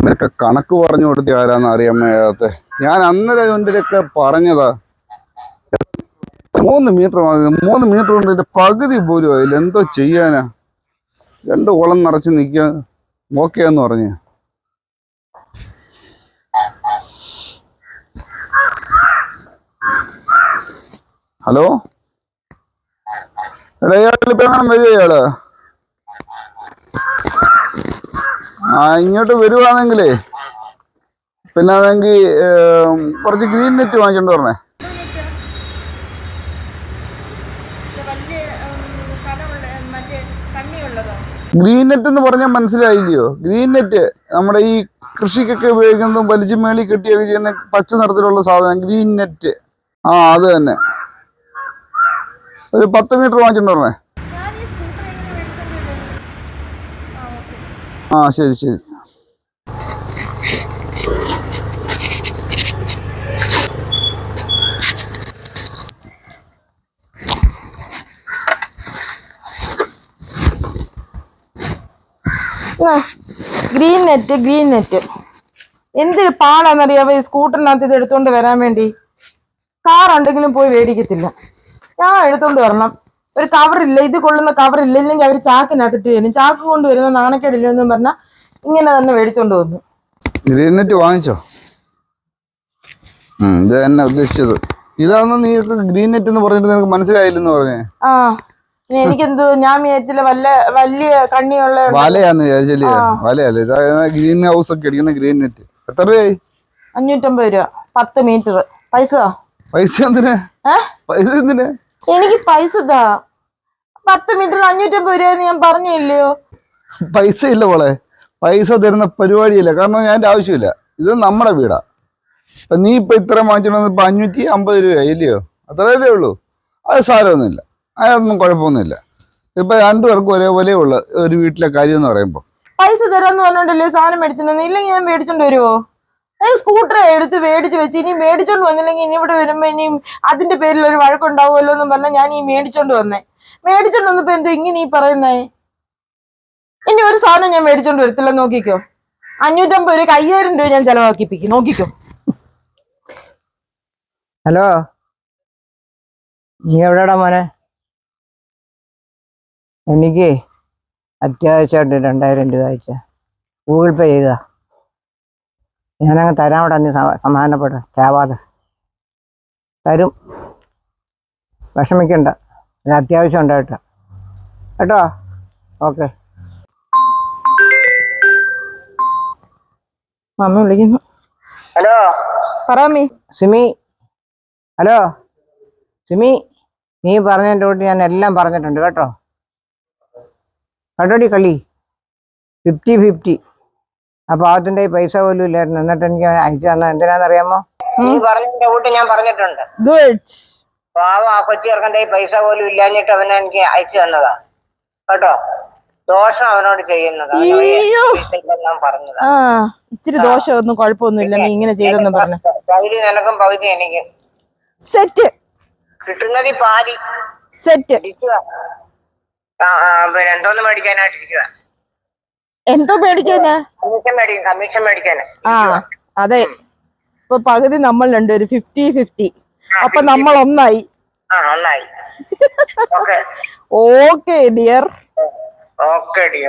ഇവരൊക്കെ കണക്ക് പറഞ്ഞു കൊടുത്തി ആരാന്ന് അറിയാൻ മേലാത്ത ഞാൻ അന്നേരം ഇവന്റെയൊക്കെ പറഞ്ഞതാ. മൂന്ന് മീറ്റർ മൂന്ന് മീറ്റർ കൊണ്ട് ഇതിന്റെ പകുതി പോലും അതിൽ എന്തോ ചെയ്യാനാ? രണ്ട് കുളം നിറച്ച് നിൽക്കാൻ ഓക്കെ എന്ന് പറഞ്ഞു. ഹലോ? എടാ ഇയാളിപ്പോ എങ്ങനെ വരും ഇയാൾ? ആ ഇങ്ങോട്ട് വരുവാണെങ്കിലേ. പിന്നെ അതെങ്കിൽ കുറച്ച് ഗ്രീൻ നെറ്റ് വാങ്ങിച്ചോണ്ട് പറഞ്ഞേ? ഗ്രീൻ നെറ്റ് എന്ന് പറഞ്ഞാൽ മനസ്സിലായില്ലയോ? ഗ്രീൻ നെറ്റ് നമ്മുടെ ഈ കൃഷിക്കൊക്കെ ഉപയോഗിക്കുന്നതും വലിച്ചു മേളി കെട്ടിയൊക്കെ ചെയ്യുന്ന പച്ച നിറത്തിലുള്ള സാധനം ഗ്രീൻ നെറ്റ്. ആ അത് തന്നെ. ഒരു പത്ത് മീറ്റർ വാങ്ങിച്ചിട്ടുണ്ടോ പറഞ്ഞേ ഞാൻ ഈ സ്കൂട്ടർ എങ്ങനെ മേടിച്ചോണ്ട് വരും ആ ഓക്കെ ആ ശരി ശരി. ഗ്രീൻ നെറ്റ് ഗ്രീൻ നെറ്റ് എന്തൊരു പാടാന്നറിയാവോ ഈ സ്കൂട്ടറിനകത്ത് ഇത് എടുത്തുകൊണ്ട് വരാൻ വേണ്ടി? കാർ ഉണ്ടെങ്കിലും പോയി മേടിക്കത്തില്ല. ഞാൻ എടുത്തുകൊണ്ട് വരണം. ഒരു കവറില്ല ഇത് കൊള്ളുന്ന കവറില്ല ഇല്ലെങ്കിൽ അവർ ചാക്കിനകത്തിട്ട് തരും ചാക്ക് കൊണ്ടുവരുന്ന നാണക്കേടില്ല നാണക്കേടില്ലെന്നും പറഞ്ഞാൽ ഇങ്ങനെ തന്നെ മേടിച്ചോണ്ട് വന്നു. ഗ്രീൻ നെറ്റ് വാങ്ങിച്ചോ? ഇത് തന്നെ ഉദ്ദേശിച്ചത്? ഇതാണ് നീ ഗ്രീൻ നെറ്റ് എന്ന് പറഞ്ഞിട്ട് നിനക്ക് മനസ്സിലായില്ലെന്ന് പറഞ്ഞേ? ആ എനിക്കെന്തോ ഞാൻ വിചാരിച്ചില്ല വല്ല വലിയ കണ്ണിയുള്ള വലയാന്ന് വിചാരിച്ചല്ലേ? വലയല്ലേ? ഇതാ ഗ്രീൻ ഹൗസ് ഒക്കെ അടിക്കുന്ന ഗ്രീൻ നെറ്റ്. എത്ര രൂപയായി? അഞ്ഞൂറ്റമ്പത് രൂപ. പത്ത് മീറ്റർ പൈസ പൈസ എന്തിനാ? പൈസ എന്തിനാ? എനിക്ക് പൈസ താ പത്ത് മീറ്റർ അഞ്ഞൂറ്റമ്പത് രൂപ ഞാൻ പറഞ്ഞില്ലയോ? പൈസ ഇല്ല മോളെ. പൈസ തരുന്ന പരിപാടിയില്ല. കാരണം ഞാൻ ആവശ്യമില്ല. ഇത് നമ്മുടെ വീടാ. ഇപ്പൊ നീ ഇപ്പൊ ഇത്ര വാങ്ങിച്ചിട്ട് ഇപ്പൊ അഞ്ഞൂറ്റി അമ്പത് രൂപയായി ഇല്ലയോ? അത്രയല്ലേ ഉള്ളൂ. അത് സാരമൊന്നുമില്ല. അതൊന്നും കുഴപ്പമൊന്നുമില്ല. ഇപ്പൊ രണ്ടുപേർക്കും ഒരേപോലെ ഉള്ള ഒരു വീട്ടിലെ കാര്യം എന്ന് പറയുമ്പോ. പൈസ തരാന്ന് പറഞ്ഞോണ്ടല്ലേ സാധനം മേടിച്ചിട്ടുണ്ടെന്ന് ഇല്ലെങ്കിൽ ഞാൻ മേടിച്ചോണ്ട് വരുമോ ഏ സ്കൂട്ടർ എടുത്ത് മേടിച്ച് വെച്ച്. ഇനി മേടിച്ചോണ്ട് വന്നില്ലെങ്കിൽ ഇനി ഇവിടെ വരുമ്പോ ഇനിയും അതിന്റെ പേരിൽ ഒരു വഴക്കുണ്ടാവുമല്ലോ എന്ന് പറഞ്ഞാൽ ഞാൻ ഈ മേടിച്ചോണ്ട് വന്നേ. മേടിച്ചോണ്ട് വന്നപ്പോ എന്തോ ഇങ്ങനെ ഈ പറയുന്നേ. ഇനി ഒരു സാധനം ഞാൻ മേടിച്ചോണ്ട് വരത്തില്ല നോക്കിക്കോ. അഞ്ഞൂറ്റമ്പത് രൂപ അയ്യായിരം രൂപ ഞാൻ ചെലവാക്കിപ്പിക്കും നോക്കിക്കോ. ഹലോ? നീ എവിടെടാ മോനെ? എനിക്ക് അത്യാവശ്യമായിട്ട് രണ്ടായിരം രൂപ അയച്ച. ഗൂഗിൾ പേ ചെയ്താ? ഞാനങ്ങ് തരാം അവിടെ നീ സമ- സമാധാനപ്പെട ചാവാതെ. തരും. വിഷമിക്കണ്ട. ഒരു അത്യാവശ്യം ഉണ്ട് കേട്ടോ? ഓക്കെ. മമ്മ വിളിക്കുന്നു. ഹലോ? പറമ്മി സിമി. ഹലോ? സിമി നീ പറഞ്ഞതിന്റെ കൂട്ടി ഞാൻ എല്ലാം പറഞ്ഞിട്ടുണ്ട് കേട്ടോ? കേട്ടോടി കളി? Fifty fifty. ആ പാവത്തിന്റെ പൈസ പോലും ഇല്ലായിരുന്നു. എന്നിട്ട് എനിക്ക് അയച്ചു തന്ന എന്തിനാണെന്നറിയാമോ? നീ പറഞ്ഞതിന്റെ കൂട്ടി ഞാൻ പറഞ്ഞിട്ടുണ്ട്. ഗുഡ് പാവം ആ കൊച്ചി പൈസ പോലും ഇല്ലാഞ്ഞിട്ട് അവനെ എനിക്ക് അയച്ചു തന്നതാ. കേട്ടോ? ദോഷം അവനോട് ചെയ്യുന്നത്. അയ്യോ. പറഞ്ഞതാ. ആ ഇച്ചിരി ദോഷമൊന്നും കുഴപ്പമൊന്നുമില്ല. നീ ഇങ്ങനെ ചെയ്തെന്ന് പറഞ്ഞു. പകുതി നിനക്കും പകുതി എനിക്കും. സെറ്റ് കിട്ടുന്നത് പാതി. സെറ്റ് ഇരിക്കുക ആ ആ പിന്നെ എന്തോന്ന് മേടിക്കാനായിട്ടിരിക്കുക എന്തോ മേടിക്കാനാ? കമ്മീഷൻ ആ അതെ. ഇപ്പൊ പകുതി നമ്മൾ രണ്ടുപേരും ഫിഫ്റ്റി ഫിഫ്റ്റി അപ്പൊ നമ്മൾ ഒന്നായി. Okay dear okay dear